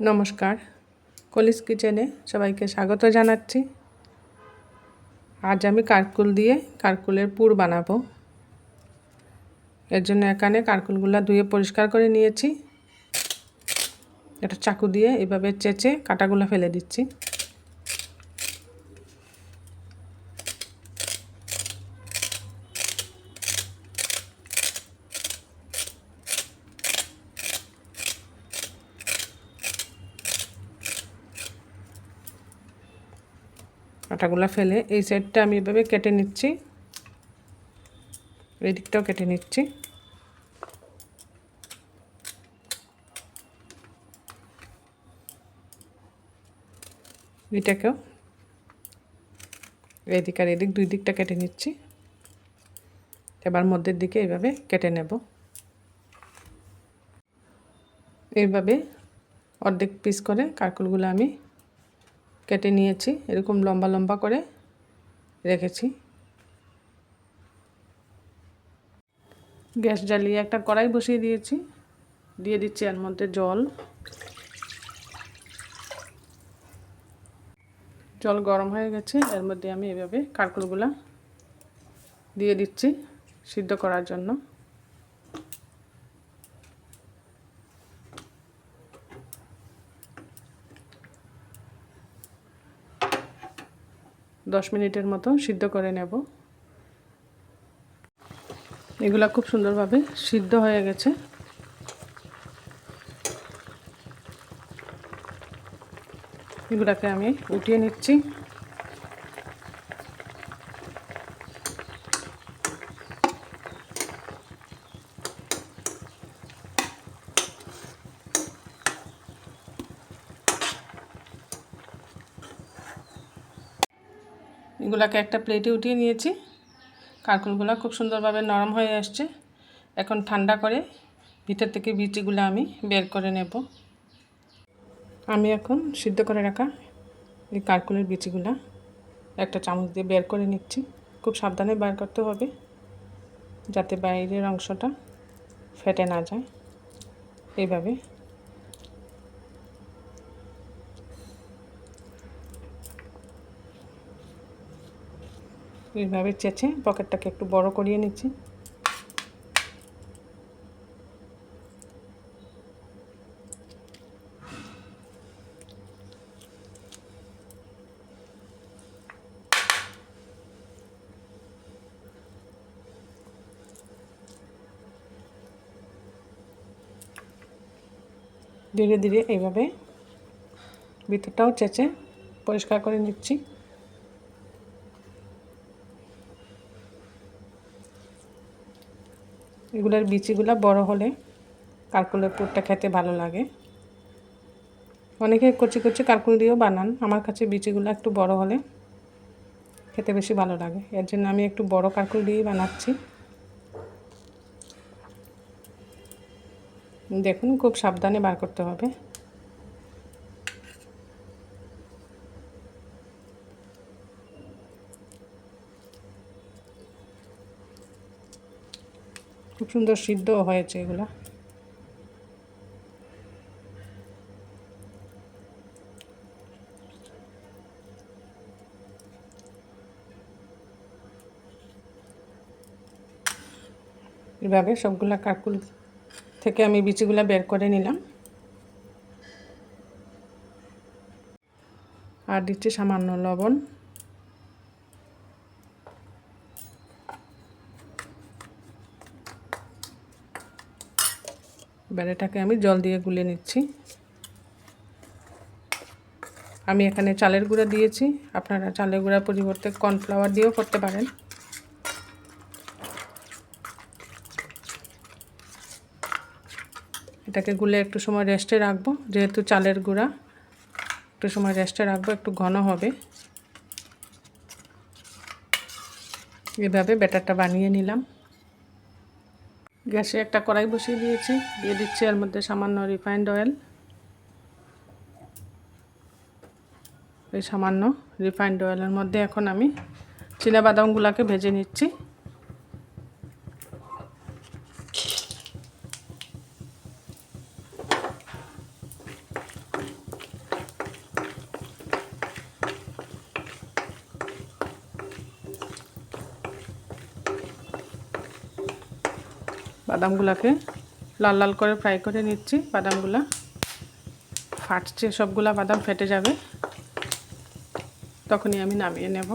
নমস্কার। কলিস কিচেনে সবাইকে স্বাগত জানাচ্ছি। আজ আমি কারকুল দিয়ে কারকুলের পুর বানাবো। এর জন্য এখানে কারকুলগুলো ধুয়ে পরিষ্কার করে নিয়েছি। এটা চাকু দিয়ে এভাবে চেচে কাটাগুলো ফেলে দিচ্ছি। আটাগুলো ফেলে এই সাইডটা আমি এভাবে কেটে নিচ্ছি। এই দিকটাও কেটে নিচ্ছি। এটাকেও এদিক আর এদিক দুই দিকটা কেটে নিচ্ছি। এবার মধ্যের দিকে এইভাবে কেটে নেব। এইভাবে অর্ধেক পিস করে কারকুলগুলো আমি কেটে নিয়েছি, এরকম লম্বা লম্বা করে রেখেছি। গ্যাস জ্বালিয়ে একটা কড়াই বসিয়ে দিয়েছি, দিয়ে দিচ্ছি এর মধ্যে জল। জল গরম হয়ে গেছে, এর মধ্যে আমি এভাবে কারকুলগুলা দিয়ে দিচ্ছি সিদ্ধ করার জন্য। দশ মিনিটের মতো সিদ্ধ করে নেব। এগুলা খুব সুন্দরভাবে সিদ্ধ হয়ে গেছে। এগুলাকে আমি উঠিয়ে নিচ্ছি। এগুলাকে একটা প্লেটে উঠিয়ে নিয়েছি। কারকুলগুলো খুব সুন্দরভাবে নরম হয়ে আসছে। এখন ঠান্ডা করে ভিতর থেকে বিচিগুলো আমি বের করে নেব। আমি এখন সিদ্ধ করে রাখা এই কারকুলের বিচিগুলো একটা চামচ দিয়ে বের করে নিচ্ছি। খুব সাবধানে বের করতে হবে যাতে বাইরের অংশটা ফেটে না যায়। এইভাবে এইভাবে চেঁচে পকেটটাকে একটু বড় করিয়ে নিচ্ছি। ধীরে ধীরে এইভাবে ভিতরটাও চেঁচে পরিষ্কার করে নিচ্ছি। এগুলোর বিচিগুলো বড় হলে কার্কুলের পুরটা খেতে ভালো লাগে। অনেকে কচি কচি কার্কুল দিয়েও বানান। আমার কাছে বিচিগুলো একটু বড় হলে খেতে বেশি ভালো লাগে। এর জন্য আমি একটু বড় কার্কুল দিয়েই বানাচ্ছি। দেখুন, খুব সাবধানে বার করতে হবে। খুব সুন্দর সিদ্ধ হয়েছে এগুলো। এভাবে সবগুলা কাকুল থেকে আমি বিচিগুলো বের করে নিলাম। আর দিচ্ছি সামান্য লবণ। এবার এটাকে আমি জল দিয়ে গুলে নিচ্ছি। আমি এখানে চালের গুঁড়া দিয়েছি। আপনারা চালের গুঁড়ার পরিবর্তে কর্নফ্লাওয়ার দিয়েও করতে পারেন। এটাকে গুলে একটু সময় রেস্টে রাখব। যেহেতু চালের গুঁড়া, একটু সময় রেস্টে রাখব, একটু ঘন হবে। এভাবে ব্যাটারটা বানিয়ে নিলাম। গ্যাসে একটা কড়াই বসিয়ে দিয়েছি। দিয়ে দিচ্ছি এর মধ্যে সামান্য রিফাইন্ড অয়েল এই সামান্য রিফাইন্ড অয়েলের মধ্যে এখন আমি বাদামগুলোকে ভেজে নিচ্ছি। বাদামগুলোকে লাল লাল করে ফ্রাই করে নিচ্ছি বাদামগুলা। ফাটছে সবগুলা বাদাম, ফেটে যাবে। তখনই আমি নামিয়ে নেব।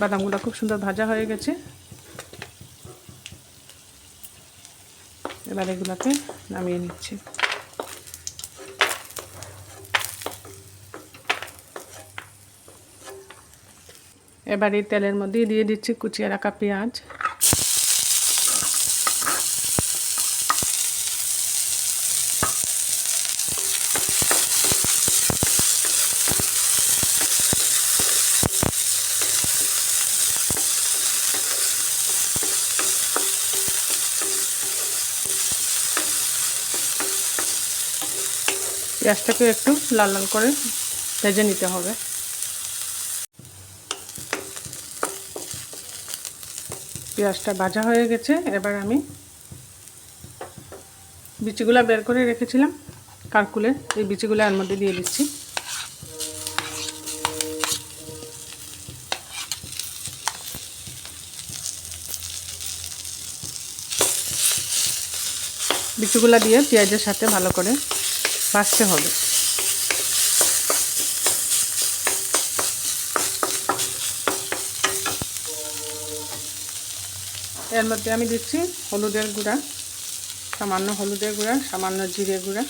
বাদামগুলো খুব সুন্দর ভাজা হয়ে গেছে। এবার এগুলোকে নামিয়ে নিচ্ছি। এবার এই তেলের মধ্যে দিয়ে দিচ্ছি কুচিয়ে রাখা পেঁয়াজ। পেঁয়াজটাকে একটু লাল লাল করে ভেজে নিতে হবে। পেঁয়াজটা ভাজা হয়ে গেছে, এবার আমি বিচিগুলা বের করে রেখেছিলাম, কারকুলের। এই বিচিগুলো এর মধ্যে দিয়ে দিচ্ছি। বিচিগুলা দিয়ে পেঁয়াজের সাথে ভালো করে ভাজতে হবে। এর মধ্যে আমি দিচ্ছি হলুদের গুঁড়া, সামান্য হলুদের গুঁড়া, সামান্য জিরে গুঁড়া।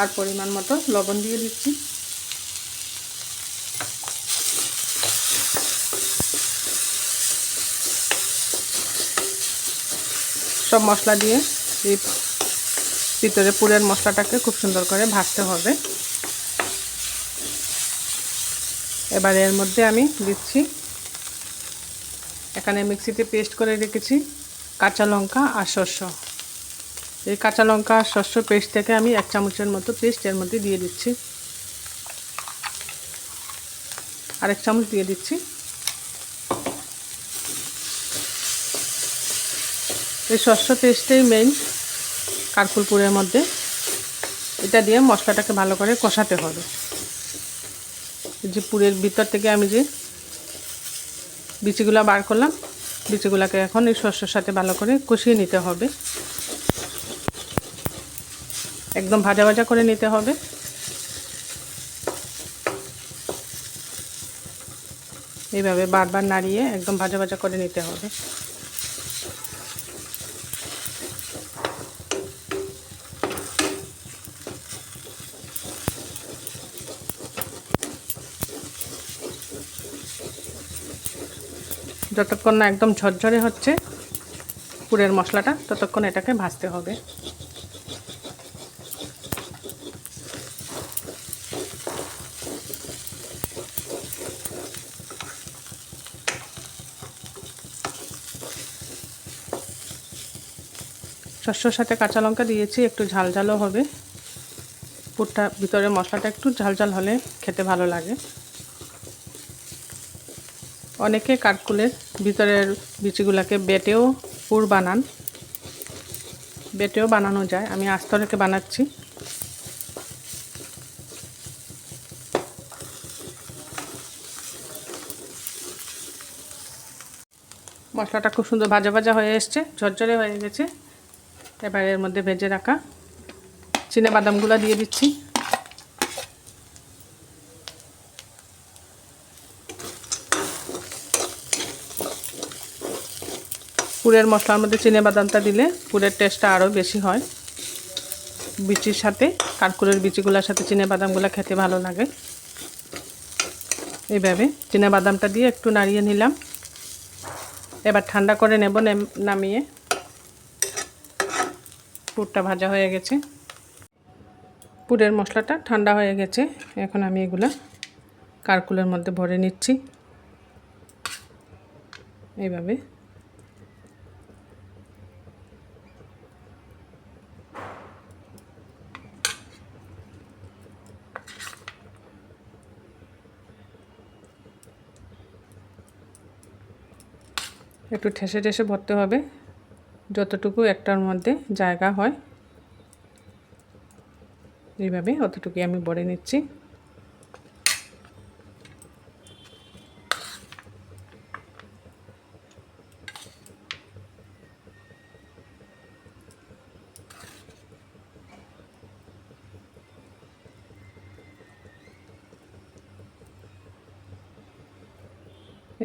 আর পরিমাণ মতো লবণ দিয়ে দিচ্ছি। সব মশলা দিয়ে এই ভিতরে পুরের মশলাটাকে খুব সুন্দর করে ভাজতে হবে। এবার এর মধ্যে আমি দিচ্ছি, এখানে মিক্সিতে পেস্ট করে রেখেছি কাঁচা লঙ্কা আর শস্য এই কাঁচা লঙ্কা আর শস্য পেস্ট থেকে আমি এক চামচের মতো পেস্ট এর মধ্যে দিয়ে দিচ্ছি। আরেক চামচ দিয়ে দিচ্ছি। এই শস্য পেস্টেই মেইন কারকুলপুরের মধ্যে। এটা দিয়ে মশলাটাকে ভালো করে কষাতে হবে। যে পুরের ভিতর থেকে আমি যে বিচিগুলো বার করলাম, বিচিগুলোকে এখন এই শস্যর সাথে ভালো করে কষিয়ে নিতে হবে। একদম ভাজা ভাজা করে নিতে হবে। এইভাবে বারবার নাড়িয়ে একদম ভাজা ভাজা করে নিতে হবে। যতক্ষণ না একদম ঝরঝরে হচ্ছে পুরের মশলাটা, ততক্ষণ এটাকে ভাজতে হবে। শস্যর সাথে কাঁচা লঙ্কা দিয়েছি, একটু ঝাল ঝালও হবে। পুরটা ভিতরে মশলাটা একটু ঝাল ঝাল হলে খেতে ভালো লাগে। অনেকে কাঠকুলের ভিতরের বিচিগুলোকে বেটেও পুর বানান। বেটেও বানানো যায়। আমি আস্ত রেখে বানাচ্ছি। মশলাটা খুব সুন্দর ভাজা ভাজা হয়ে এসছে, ঝরঝরে হয়ে গেছে। এবার এর মধ্যে ভেজে রাখা চিনে বাদামগুলো দিয়ে দিচ্ছি। পুরের মশলার মধ্যে চিনে বাদামটা দিলে পুরের টেস্টটা আরও বেশি হয়। বিচির সাথে কারকুলের বিচিগুলোর সাথে চিনে বাদামগুলো খেতে ভালো লাগে। এইভাবে চিনে বাদামটা দিয়ে একটু নাড়িয়ে নিলাম। এবার ঠান্ডা করে নেব নামিয়ে। পুরটা ভাজা হয়ে গেছে। পুরের মশলাটা ঠান্ডা হয়ে গেছে। এখন আমি এগুলা কারকুলের মধ্যে ভরে নিচ্ছি। এইভাবে একটু ঠেসে ঠেসে ভরতে হবে, যতটুকু একটার মধ্যে জায়গা হয়। এইভাবে অতটুকুই আমি বড়ে নিচ্ছি।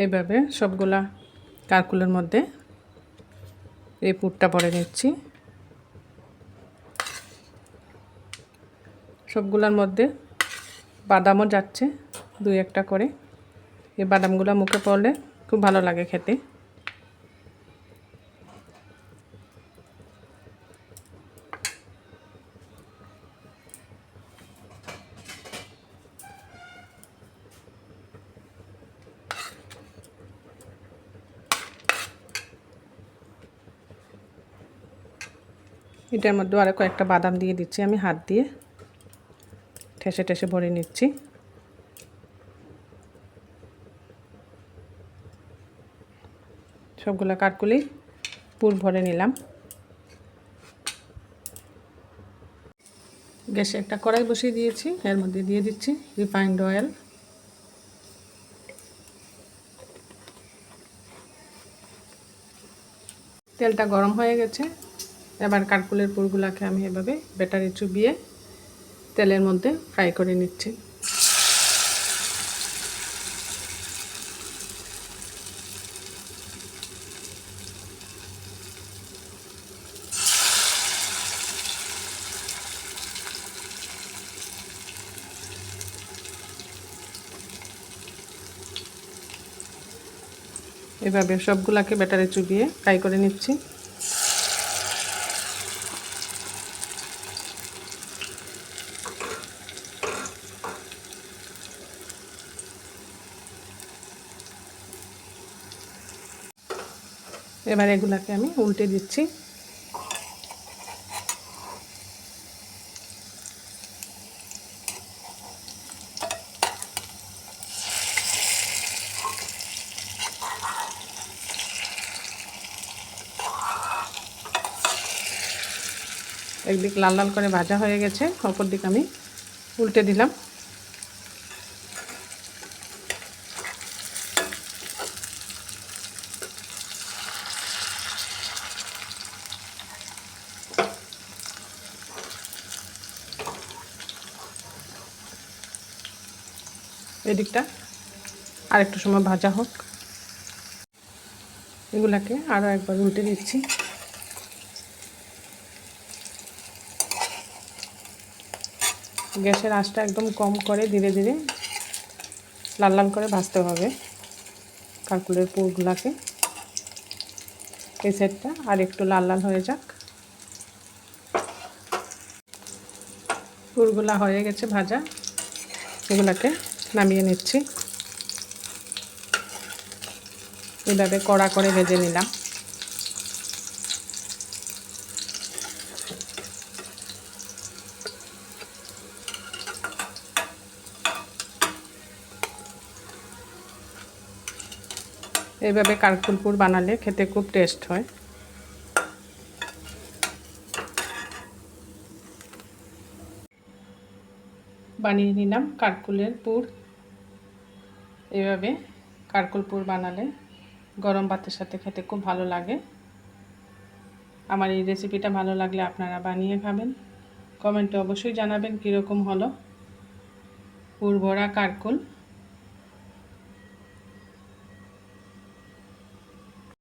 এইভাবে সবগুলা কারকুলের মধ্যে এই পুরটা পরে নিচ্ছি। সবগুলোর মধ্যে বাদামও যাচ্ছে দুই একটা করে। এই বাদামগুলো মুখে পড়লে খুব ভালো লাগে খেতে। এটার মধ্যে আরও কয়েকটা বাদাম দিয়ে দিচ্ছি, আমি হাত দিয়ে। ঠেসে ঠেসে ভরে নিচ্ছি। সবগুলো কাঠগুলি পুর ভরে নিলাম। গ্যাসে একটা কড়াই বসিয়ে দিয়েছি, এর মধ্যে দিয়ে দিচ্ছি রিফাইন্ড অয়েল। তেলটা গরম হয়ে গেছে। এবার কাঠকুলের পুরগুলাকে আমি এভাবে ব্যাটারি চুবিয়ে তেলের মধ্যে ফ্রাই করে নিচ্ছি। এভাবে সবগুলাকে ব্যাটারে চুবিয়ে ফ্রাই করে নিচ্ছি। এবার এগুলাকে আমি উল্টে দিচ্ছি। একদিক লাল লাল করে ভাজা হয়ে গেছে অপর দিক আমি উল্টে দিলাম। এদিকটা। আর একটু সময় ভাজা হোক। এগুলাকে আরও একবার উল্টে দিচ্ছি। গ্যাসের আঁচটা একদম কম করে ধীরে ধীরে লাল লাল করে ভাজতে হবে। কাকুলের পুরগুলাকে। এই সাইডটা আর একটু লাল লাল হয়ে যাক। পুরগুলা হয়ে গেছে ভাজা। এগুলাকে নামিয়ে নিচ্ছি। এভাবে কড়া করে ভেজে নিলাম। এইভাবে কারকুলপুর বানালে খেতে খুব টেস্ট হয়। বানিয়ে নিলাম কারকুলের পুর। এভাবে কারকুল পুর বানালে গরম ভাতের সাথে খেতে খুব ভালো লাগে। আমার এই রেসিপিটা ভালো লাগলে আপনারা বানিয়ে খাবেন। কমেন্টে অবশ্যই জানাবেন কীরকম হলো। পুর ভরা কারকুল।